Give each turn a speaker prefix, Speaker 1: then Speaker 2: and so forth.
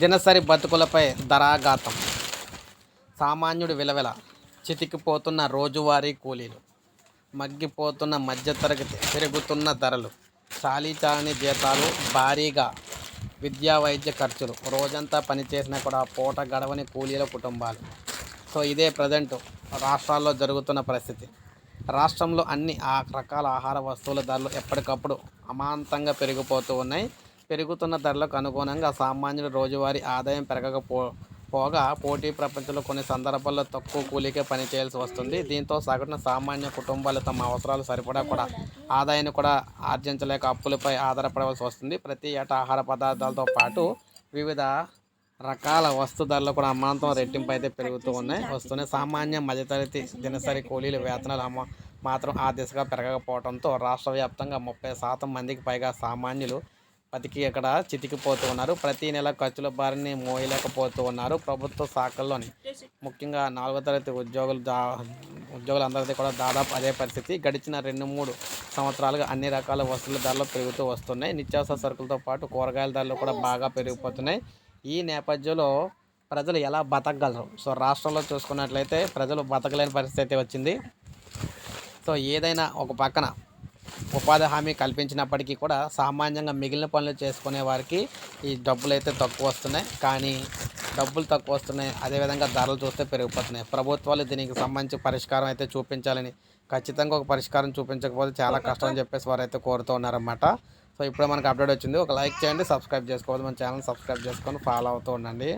Speaker 1: దినసరి బతుకులపై ధరాఘాతం. సామాన్యుడు విలవిల చితికిపోతున్న రోజువారీ కూలీలు మగ్గిపోతున్న మధ్యతరగతి పెరుగుతున్న ధరలు చాలీచాలని జీతాలు భారీగా విద్యా వైద్య ఖర్చులు రోజంతా పనిచేసినా కూడా పూట గడవని కూలీల కుటుంబాలు. సో ఇదే ప్రజెంట్ రాష్ట్రాల్లో జరుగుతున్న పరిస్థితి. రాష్ట్రంలో అన్ని ఆ రకాల ఆహార వస్తువుల ధరలు ఎప్పటికప్పుడు అమాంతంగా పెరిగిపోతూ ఉన్నాయి. పెరుగుతున్న ధరలకు అనుగుణంగా సామాన్యుల రోజువారీ ఆదాయం పెరగకపో పోగా పోటీ ప్రపంచంలో కొన్ని సందర్భాల్లో తక్కువ కూలీకే పని చేయాల్సి వస్తుంది. దీంతో సగటున సామాన్య కుటుంబాలు తమ అవసరాలు సరిపడా కూడా ఆదాయాన్ని కూడా ఆర్జించలేక అప్పులపై ఆధారపడవలసి వస్తుంది. ప్రతి ఏటా ఆహార పదార్థాలతో పాటు వివిధ రకాల వస్తు ధరలు కూడా అమాంతం రెట్టింపు అయితే పెరుగుతూ ఉన్నాయి. వస్తున్నాయి సామాన్య మధ్యతరగతి దినసరి కూలీల వేతనాలు అమ్మ మాత్రం ఆ దిశగా పెరగకపోవడంతో రాష్ట్ర వ్యాప్తంగా ముప్పై శాతం మందికి పైగా సామాన్యులు బతికి ఇక్కడ చితికిపోతూ ఉన్నారు. ప్రతి నెల ఖర్చుల బారిని మోయలేకపోతూ ఉన్నారు. ప్రభుత్వ శాఖల్లోని ముఖ్యంగా నాలుగో తరగతి ఉద్యోగులు దా ఉద్యోగులందరిది కూడా దాదాపు అదే పరిస్థితి. గడిచిన రెండు మూడు సంవత్సరాలుగా అన్ని రకాల వస్తువుల ధరలు పెరుగుతూ వస్తున్నాయి. నిత్యావసర సరుకులతో పాటు కూరగాయల ధరలు కూడా బాగా పెరిగిపోతున్నాయి. ఈ నేపథ్యంలో ప్రజలు ఎలా బతకగలరు? సో రాష్ట్రంలో చూసుకున్నట్లయితే ప్రజలు బతకలేని పరిస్థితి అయితే వచ్చింది. సో ఏదైనా ఒక పక్కన ఉపాధి హామీ కల్పించినప్పటికీ కూడా సామాన్యంగా మిగిలిన పనులు చేసుకునే వారికి ఈ డబ్బులు అయితే తక్కువ వస్తున్నాయి. కానీ డబ్బులు తక్కువ వస్తున్నాయి. అదేవిధంగా ధరలు చూస్తే పెరిగిపోతున్నాయి. ప్రభుత్వాలు దీనికి సంబంధించి పరిష్కారం అయితే చూపించాలని ఖచ్చితంగా ఒక పరిష్కారం చూపించకపోతే చాలా కష్టం అని చెప్పేసి వారు అయితే కోరుతూ ఉన్నారన్నమాట. సో ఇప్పుడే మనకు అప్డేట్ వచ్చింది. ఒక లైక్ చేయండి సబ్స్క్రైబ్ చేసుకోవాలి మన ఛానల్ సబ్స్క్రైబ్ చేసుకొని ఫాలో అవుతూ ఉండండి.